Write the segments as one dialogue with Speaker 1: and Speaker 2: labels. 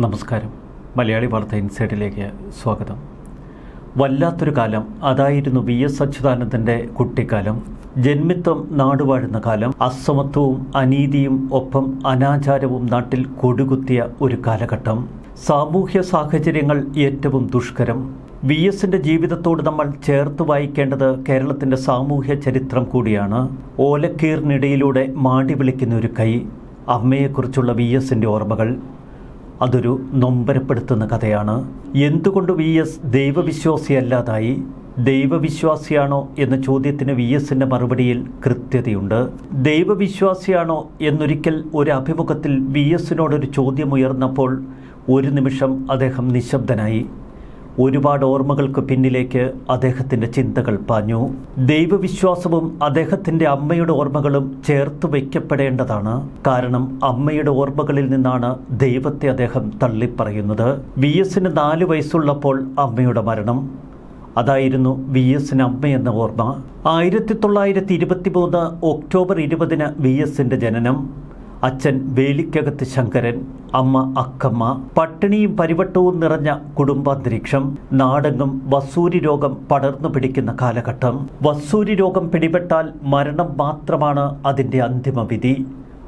Speaker 1: നമസ്കാരം. മലയാളി വാർത്ത ഇൻസൈഡിലേക്ക് സ്വാഗതം. വല്ലാത്തൊരു കാലം. അതായിരുന്നു വി എസ് അച്യുതാനന്ദന്റെ കുട്ടിക്കാലം. ജന്മിത്വം നാടുവാഴുന്ന കാലം. അസമത്വവും അനീതിയും ഒപ്പം അനാചാരവും നാട്ടിൽ കൊടുകുത്തിയ ഒരു കാലഘട്ടം. സാമൂഹ്യ സാഹചര്യങ്ങൾ ഏറ്റവും ദുഷ്കരം. വി എസിന്റെ ജീവിതത്തോട് നമ്മൾ ചേർത്ത് വായിക്കേണ്ടത് കേരളത്തിന്റെ സാമൂഹ്യ ചരിത്രം കൂടിയാണ്. ഓലക്കീറിനിടയിലൂടെ മാടി വിളിക്കുന്ന ഒരു കൈ. അമ്മയെക്കുറിച്ചുള്ള വി എസിന്റെ ഓർമ്മകൾ. അതൊരു നൊമ്പരപ്പെടുത്തുന്ന കഥയാണ്. എന്തുകൊണ്ട് വി എസ് ദൈവവിശ്വാസിയല്ലാതായി? ദൈവവിശ്വാസിയാണോ എന്ന ചോദ്യത്തിന് വി എസിന്റെ മറുപടിയിൽ കൃത്യതയുണ്ട്. ദൈവവിശ്വാസിയാണോ എന്നൊരിക്കൽ ഒരു അഭിമുഖത്തിൽ വി എസിനോടൊരു ചോദ്യമുയർന്നപ്പോൾ ഒരു നിമിഷം അദ്ദേഹം നിശബ്ദനായി. ഒരുപാട് ഓർമ്മകൾക്ക് പിന്നിലേക്ക് അദ്ദേഹത്തിന്റെ ചിന്തകൾ പാഞ്ഞു. ദൈവവിശ്വാസവും അദ്ദേഹത്തിന്റെ അമ്മയുടെ ഓർമ്മകളും ചേർത്ത് വയ്ക്കപ്പെടേണ്ടതാണ്. കാരണം അമ്മയുടെ ഓർമ്മകളിൽ നിന്നാണ് ദൈവത്തെ അദ്ദേഹം തള്ളിപ്പറയുന്നത്. വി എസിന് നാല് വയസ്സുള്ളപ്പോൾ അമ്മയുടെ മരണം. അതായിരുന്നു വി എസിന് അമ്മയെന്ന ഓർമ്മ. ആയിരത്തി തൊള്ളായിരത്തി ഇരുപത്തി മൂന്ന് ഒക്ടോബർ ഇരുപതിന് വി എസിന്റെ ജനനം. അച്ഛൻ വേലിക്കകത്ത് ശങ്കരൻ അമ്മ അക്കമ്മ പട്ടിണിയും പരിവട്ടവും നിറഞ്ഞ കുടുംബാന്തരീക്ഷം നാടെങ്ങും വസൂരി രോഗം പടർന്നു പിടിക്കുന്ന കാലഘട്ടം. വസൂരി രോഗം പിടിപെട്ടാൽ മരണം മാത്രമാണ് അതിന്റെ അന്തിമ വിധി.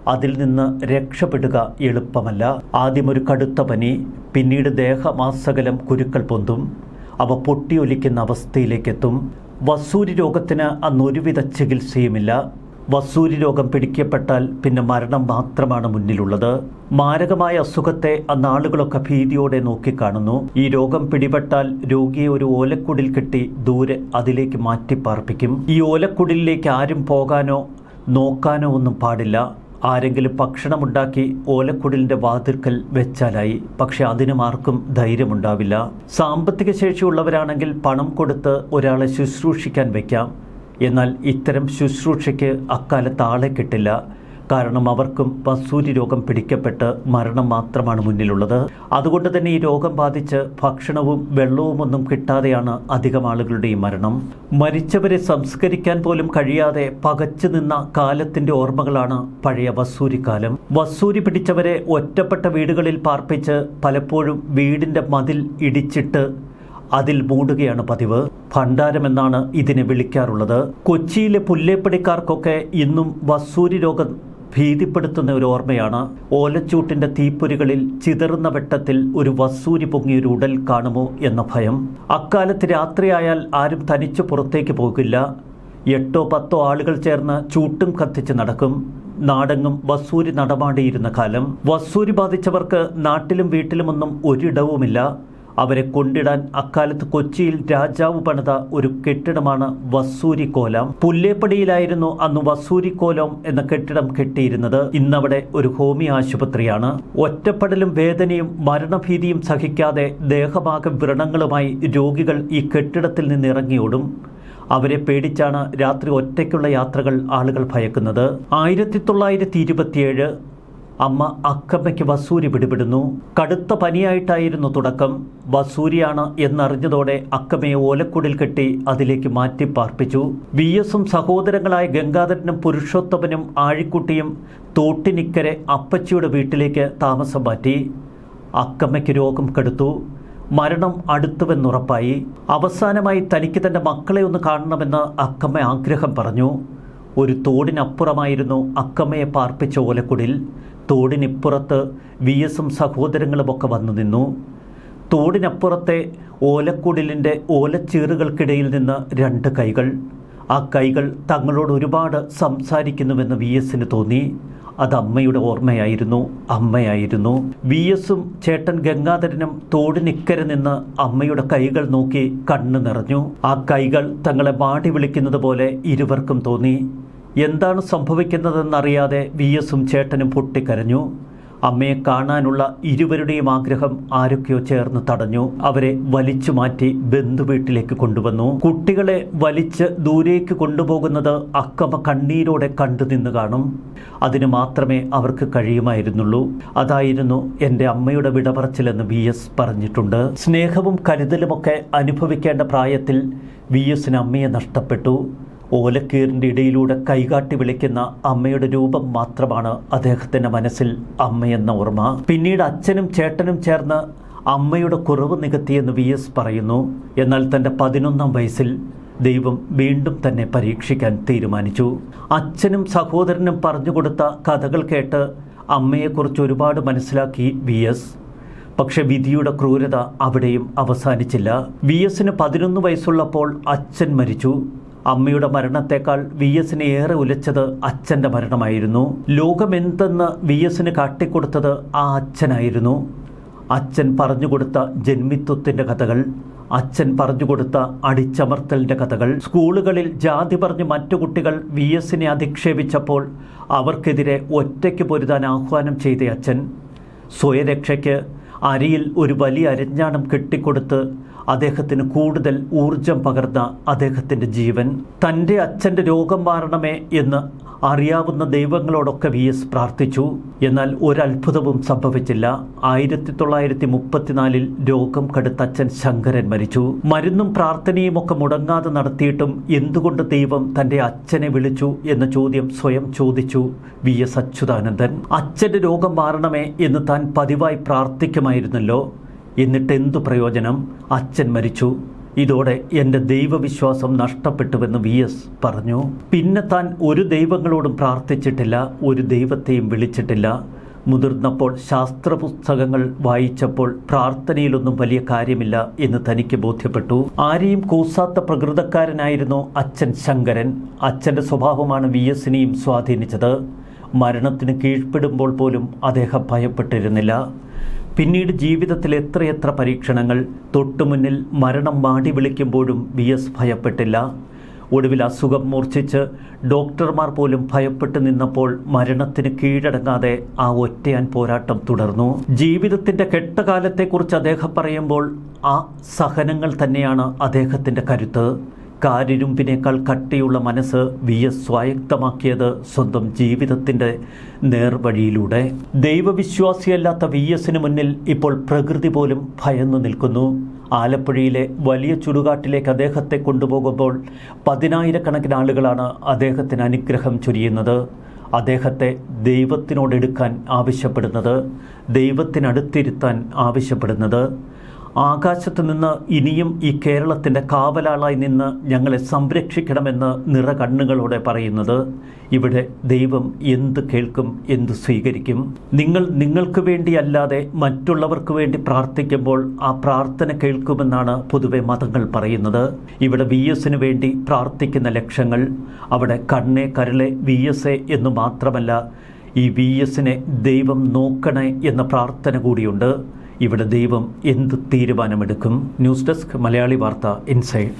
Speaker 1: അതിൽ നിന്ന് രക്ഷപ്പെടുക എളുപ്പമല്ല. ആദ്യം ഒരു കടുത്ത പനി പിന്നീട് ദേഹമാസകലം കുരുക്കൾ പൊന്തും. അവ പൊട്ടിയൊലിക്കുന്ന അവസ്ഥയിലേക്കെത്തും. വസൂരി രോഗത്തിന് അന്നൊരുവിധ ചികിത്സയുമില്ല. വസൂരി രോഗം പിടിക്കപ്പെട്ടാൽ പിന്നെ മരണം മാത്രമാണ് മുന്നിലുള്ളത്. മാരകമായ അസുഖത്തെ അന്നാളുകളൊക്കെ ഭീതിയോടെ നോക്കിക്കാണുന്നു. ഈ രോഗം പിടിപെട്ടാൽ രോഗിയെ ഒരു ഓലക്കുടിൽ കെട്ടി ദൂരെ അതിലേക്ക് മാറ്റിപ്പാർപ്പിക്കും. ഈ ഓലക്കുടിലേക്ക് ആരും പോകാനോ നോക്കാനോ ഒന്നും പാടില്ല. ആരെങ്കിലും ഭക്ഷണമുണ്ടാക്കി ഓലക്കുടിലിന്റെ വാതിൽക്കൽ വെച്ചാലായി. പക്ഷെ അതിനും ആർക്കും ധൈര്യമുണ്ടാവില്ല. സാമ്പത്തിക ശേഷിയുള്ളവരാണെങ്കിൽ പണം കൊടുത്ത് ഒരാളെ ശുശ്രൂഷിക്കാൻ വയ്ക്കാം എന്നാൽ ഇത്തരം ശുശ്രൂഷയ്ക്ക് അക്കാലത്ത് ആളെ കിട്ടില്ല. കാരണം അവർക്കും വസൂരി രോഗം പിടിക്കപ്പെട്ട് മരണം മാത്രമാണ് മുന്നിലുള്ളത്. അതുകൊണ്ട് തന്നെ ഈ രോഗം ബാധിച്ച് ഭക്ഷണവും വെള്ളവും ഒന്നും കിട്ടാതെയാണ് അധികം ഈ മരണം. മരിച്ചവരെ സംസ്കരിക്കാൻ പോലും കഴിയാതെ പകച്ചു നിന്ന കാലത്തിന്റെ ഓർമ്മകളാണ് പഴയ വസൂരിക്കാലം വസൂരി പിടിച്ചവരെ ഒറ്റപ്പെട്ട വീടുകളിൽ പാർപ്പിച്ച് പലപ്പോഴും വീടിന്റെ മതിൽ ഇടിച്ചിട്ട് അതിൽ മൂടുകയാണ് പതിവ്. ഭണ്ഡാരമെന്നാണ് ഇതിനെ വിളിക്കാറുള്ളത്. കൊച്ചിയിലെ പുല്ലേപ്പടിക്കാർക്കൊക്കെ ഇന്നും വസൂരി രോഗം ഭീതിപ്പെടുത്തുന്ന ഒരു ഓർമ്മയാണ്. ഓലച്ചൂട്ടിന്റെ തീപ്പൊരികളിൽ ചിതറുന്ന വെട്ടത്തിൽ ഒരു വസൂരി പൊങ്ങിയൊരു ഉടൽ കാണുമോ എന്ന ഭയം. അക്കാലത്ത് രാത്രിയായാൽ ആരും തനിച്ച് പുറത്തേക്ക് പോകില്ല. എട്ടോ പത്തോ ആളുകൾ ചേർന്ന് ചൂട്ടും കത്തിച്ച് നടക്കും. നാടെങ്ങും വസൂരി നടമാടിയിരുന്ന കാലം. വസൂരി ബാധിച്ചവർക്ക് നാട്ടിലും വീട്ടിലുമൊന്നും ഒരിടവുമില്ല. അവരെ കൊണ്ടിടാൻ അക്കാലത്ത് കൊച്ചിയിൽ രാജാവ് പണിത ഒരു കെട്ടിടമാണ് വസൂരി കോലം പുല്ലേപ്പടിയിലായിരുന്നു അന്ന് വസൂരി കോലം എന്ന കെട്ടിടം കെട്ടിയിരുന്നത്. ഇന്നവിടെ ഒരു ഹോമിയോ ആശുപത്രിയാണ്. ഒറ്റപ്പെടലും വേദനയും മരണഭീതിയും സഹിക്കാതെ ദേഹമാകെ വ്രണങ്ങളുമായി രോഗികൾ ഈ കെട്ടിടത്തിൽ നിന്ന് ഇറങ്ങിയോടും അവരെ പേടിച്ചാണ് രാത്രി ഒറ്റയ്ക്കുള്ള യാത്രകൾ ആളുകൾ ഭയക്കുന്നത്. ആയിരത്തി തൊള്ളായിരത്തി ഇരുപത്തിയേഴ് അമ്മ അക്കമ്മയ്ക്ക് വസൂരി പിടിപെടുന്നു. കടുത്ത പനിയായിട്ടായിരുന്നു തുടക്കം. വസൂരിയാണ് എന്നറിഞ്ഞതോടെ അക്കമ്മയെ ഓലക്കുടിൽ കെട്ടി അതിലേക്ക് മാറ്റി പാർപ്പിച്ചു. വി എസും സഹോദരങ്ങളായ ഗംഗാധരനും പുരുഷോത്തമനും ആഴിക്കുട്ടിയും തോട്ടിനിക്കരെ അപ്പച്ചിയുടെ വീട്ടിലേക്ക് താമസം മാറ്റി. അക്കമ്മയ്ക്ക് രോഗം കെടുത്തു. മരണം അടുത്തുവെന്നുറപ്പായി. അവസാനമായി തനിക്ക് തന്റെ മക്കളെ ഒന്ന് കാണണമെന്ന് അക്കമ്മ ആഗ്രഹം പറഞ്ഞു. ഒരു തോടിനപ്പുറമായിരുന്നു അക്കമ്മയെ പാർപ്പിച്ച ഓലക്കുടിൽ. തോടിനിപ്പുറത്ത് വി എസും സഹോദരങ്ങളുമൊക്കെ വന്നു നിന്നു. തോടിനപ്പുറത്തെ ഓലക്കുടിലിന്റെ ഓലച്ചീറുകൾക്കിടയിൽ നിന്ന് രണ്ട് കൈകൾ. ആ കൈകൾ തങ്ങളോട് ഒരുപാട് സംസാരിക്കുന്നുവെന്ന് വി എസിന് തോന്നി. അത് അമ്മയുടെ ഓർമ്മയായിരുന്നു. അമ്മയായിരുന്നു. വി എസും ചേട്ടൻ ഗംഗാധരനും തോടിനിക്കരെ നിന്ന് അമ്മയുടെ കൈകൾ നോക്കി കണ്ണു നിറഞ്ഞു. ആ കൈകൾ തങ്ങളെ മാടി വിളിക്കുന്നത് പോലെ ഇരുവർക്കും തോന്നി. എന്താണ് സംഭവിക്കുന്നതെന്നറിയാതെ വി എസും ചേട്ടനും പൊട്ടിക്കരഞ്ഞു. അമ്മയെ കാണാനുള്ള ഇരുവരുടെയും ആഗ്രഹം ആരൊക്കെയോ ചേർന്ന് തടഞ്ഞു. അവരെ വലിച്ചു മാറ്റി ബന്ധുവീട്ടിലേക്ക് കൊണ്ടുവന്നു. കുട്ടികളെ വലിച്ച് ദൂരേക്ക് കൊണ്ടുപോകുന്നത് അക്കമ്മ കണ്ണീരോടെ കണ്ടു നിന്ന് കാണും. അതിന് മാത്രമേ അവർക്ക് കഴിയുമായിരുന്നുള്ളൂ. അതായിരുന്നു എന്റെ അമ്മയുടെ വിടപറച്ചിലെന്ന് വി എസ് പറഞ്ഞിട്ടുണ്ട്. സ്നേഹവും കരുതലുമൊക്കെ അനുഭവിക്കേണ്ട പ്രായത്തിൽ വി എസിന് അമ്മയെ നഷ്ടപ്പെട്ടു. ഓലക്കീറിന്റെ ഇടയിലൂടെ കൈകാട്ടി വിളിക്കുന്ന അമ്മയുടെ രൂപം മാത്രമാണ് അദ്ദേഹത്തിന്റെ മനസ്സിൽ അമ്മയെന്ന ഓർമ്മ. പിന്നീട് അച്ഛനും ചേട്ടനും ചേർന്ന് അമ്മയുടെ കുറവ് നികത്തിയെന്ന് വി എസ് പറയുന്നു. എന്നാൽ തന്റെ പതിനൊന്നാം വയസ്സിൽ ദൈവം വീണ്ടും തന്നെ പരീക്ഷിക്കാൻ തീരുമാനിച്ചു. അച്ഛനും സഹോദരനും പറഞ്ഞു കൊടുത്ത കഥകൾ കേട്ട് അമ്മയെക്കുറിച്ച് ഒരുപാട് മനസ്സിലാക്കി വി എസ്. പക്ഷെ വിധിയുടെ ക്രൂരത അവിടെയും അവസാനിച്ചില്ല. വി എസിന് പതിനൊന്ന് വയസ്സുള്ളപ്പോൾ അച്ഛൻ മരിച്ചു. അമ്മയുടെ മരണത്തെക്കാൾ വി എസിനെ ഏറെ ഉലച്ചത് അച്ഛന്റെ മരണമായിരുന്നു. ലോകമെന്തെന്ന് വി എസിന് കാട്ടിക്കൊടുത്തത് ആ അച്ഛനായിരുന്നു. അച്ഛൻ പറഞ്ഞുകൊടുത്ത ജന്മിത്വത്തിന്റെ കഥകൾ അച്ഛൻ പറഞ്ഞുകൊടുത്ത അടിച്ചമർത്തലിന്റെ കഥകൾ സ്കൂളുകളിൽ ജാതി പറഞ്ഞ് മറ്റു കുട്ടികൾ വി എസിനെ അധിക്ഷേപിച്ചപ്പോൾ അവർക്കെതിരെ ഒറ്റയ്ക്ക് പൊരുതാൻ ആഹ്വാനം ചെയ്ത അച്ഛൻ. സ്വയരക്ഷയ്ക്ക് അരിയിൽ ഒരു വലിയ അരഞ്ഞാണം കെട്ടിക്കൊടുത്ത് അദ്ദേഹത്തിന് കൂടുതൽ ഊർജം പകർന്ന അദ്ദേഹത്തിന്റെ ജീവൻ തന്റെ അച്ഛന്റെ രോഗം മാറണമേ എന്ന് അറിയാവുന്ന ദൈവങ്ങളോടൊക്കെ വി എസ് പ്രാർത്ഥിച്ചു. എന്നാൽ ഒരത്ഭുതവും സംഭവിച്ചില്ല. ആയിരത്തി തൊള്ളായിരത്തി മുപ്പത്തിനാലിൽ രോഗം കടുത്ത അച്ഛൻ ശങ്കരൻ മരിച്ചു. മരുന്നും പ്രാർത്ഥനയും ഒക്കെ മുടങ്ങാതെ നടത്തിയിട്ടും എന്തുകൊണ്ട് ദൈവം തന്റെ അച്ഛനെ വിളിച്ചു എന്ന ചോദ്യം സ്വയം ചോദിച്ചു വി എസ് അച്യുതാനന്ദൻ. അച്ഛന്റെ രോഗം മാറണമേ എന്ന് താൻ പതിവായി പ്രാർത്ഥിക്കുമായിരുന്നല്ലോ. എന്നിട്ട് എന്തു പ്രയോജനം? അച്ഛൻ മരിച്ചു. ഇതോടെ എന്റെ ദൈവവിശ്വാസം നഷ്ടപ്പെട്ടുവെന്ന് വി എസ് പറഞ്ഞു. പിന്നെ താൻ ഒരു ദൈവങ്ങളോടും പ്രാർത്ഥിച്ചിട്ടില്ല ഒരു ദൈവത്തെയും വിളിച്ചിട്ടില്ല. മുതിർന്നപ്പോൾ ശാസ്ത്രപുസ്തകങ്ങൾ വായിച്ചപ്പോൾ പ്രാർത്ഥനയിലൊന്നും വലിയ കാര്യമില്ല എന്ന് തനിക്ക് ബോധ്യപ്പെട്ടു. ആരെയും കൂസാത്ത പ്രകൃതക്കാരനായിരുന്നു അച്ഛൻ ശങ്കരൻ. അച്ഛന്റെ സ്വഭാവമാണ് വി എസിനെയും സ്വാധീനിച്ചത്. മരണത്തിന് കീഴ്പ്പെടുമ്പോൾ പോലും അദ്ദേഹം ഭയപ്പെട്ടിരുന്നില്ല. പിന്നീട് ജീവിതത്തിൽ എത്രയെത്ര പരീക്ഷണങ്ങൾ തൊട്ടുമുന്നിൽ മരണം മാടി വിളിക്കുമ്പോഴും വി എസ് ഭയപ്പെട്ടില്ല. ഒടുവിൽ അസുഖം മൂർച്ഛിച്ച് ഡോക്ടർമാർ പോലും ഭയപ്പെട്ടു നിന്നപ്പോൾ മരണത്തിന് കീഴടങ്ങാതെ ആ ഒറ്റയാൻ പോരാട്ടം തുടർന്നു. ജീവിതത്തിന്റെ കെട്ടകാലത്തെക്കുറിച്ച് അദ്ദേഹം പറയുമ്പോൾ ആ സഹനങ്ങൾ തന്നെയാണ് അദ്ദേഹത്തിന്റെ കരുത്ത്. കാരിരുമ്പിനേക്കാൾ കട്ടിയുള്ള മനസ്സ് വി എസ് സ്വായക്തമാക്കിയത് സ്വന്തം ജീവിതത്തിന്റെ നേർവഴിയിലൂടെ. ദൈവവിശ്വാസിയല്ലാത്ത വി എസിന് മുന്നിൽ ഇപ്പോൾ പ്രകൃതി പോലും ഭയന്നു നിൽക്കുന്നു. ആലപ്പുഴയിലെ വലിയ ചുടുകാട്ടിലേക്ക് അദ്ദേഹത്തെ കൊണ്ടുപോകുമ്പോൾ പതിനായിരക്കണക്കിന് ആളുകളാണ് അദ്ദേഹത്തിന് അനുഗ്രഹം ചൊരിയുന്നത്. അദ്ദേഹത്തെ ദൈവത്തിനോടെടുക്കാൻ ആവശ്യപ്പെടുന്നത് ദൈവത്തിനടുത്തിരുത്താൻ ആവശ്യപ്പെടുന്നത്. ആകാശത്ത് നിന്ന് ഇനിയും ഈ കേരളത്തിന്റെ കാവലാളായി നിന്ന് ഞങ്ങളെ സംരക്ഷിക്കണമെന്ന് നിറ കണ്ണുകളോടെ പറയുന്നത് ഇവിടെ ദൈവം എന്ത് കേൾക്കും എന്ത് സ്വീകരിക്കും. നിങ്ങൾ നിങ്ങൾക്ക് വേണ്ടിയല്ലാതെ മറ്റുള്ളവർക്ക് വേണ്ടി പ്രാർത്ഥിക്കുമ്പോൾ ആ പ്രാർത്ഥന കേൾക്കുമെന്നാണ് പൊതുവെ മതങ്ങൾ പറയുന്നത്. ഇവിടെ വി എസിന് വേണ്ടി പ്രാർത്ഥിക്കുന്ന ലക്ഷ്യങ്ങൾ അവിടെ കണ്ണെ കരളെ വി എസ് എ എന്ന് മാത്രമല്ല ഈ വി എസിനെ ദൈവം നോക്കണേ എന്ന പ്രാർത്ഥന കൂടിയുണ്ട്. ഇവിടെ ദൈവം എന്ത് തീരുമാനമെടുക്കും? ന്യൂസ് ഡെസ്ക് മലയാളി വാർത്ത ഇൻസൈഡ്.